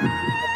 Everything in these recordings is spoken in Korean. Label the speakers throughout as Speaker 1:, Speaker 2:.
Speaker 1: Thank you.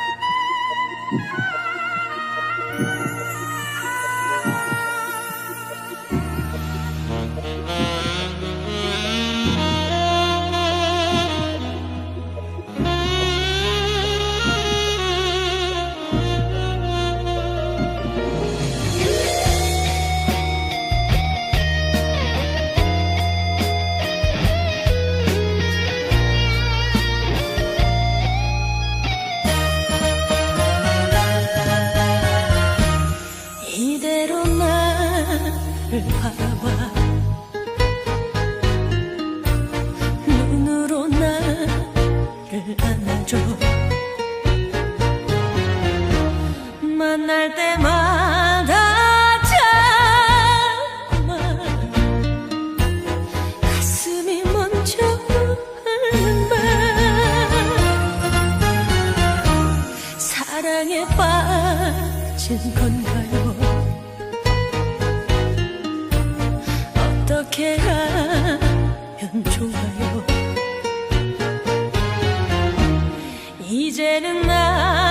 Speaker 1: 눈으로 나를 안아줘 만날 때마다 자꾸만 가슴이 먼저 밤 사랑에 빠진 건가요? 어떻게 하면 좋아요? 이제는 아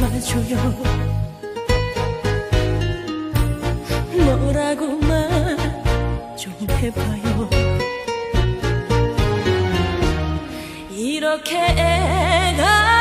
Speaker 1: 와줘요. 뭐라고 말 좀 해봐요. 이렇게 애가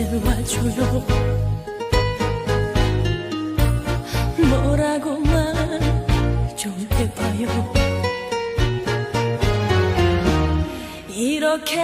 Speaker 1: 내게 와줘요. 뭐라고 말 좀 해봐요. 이렇게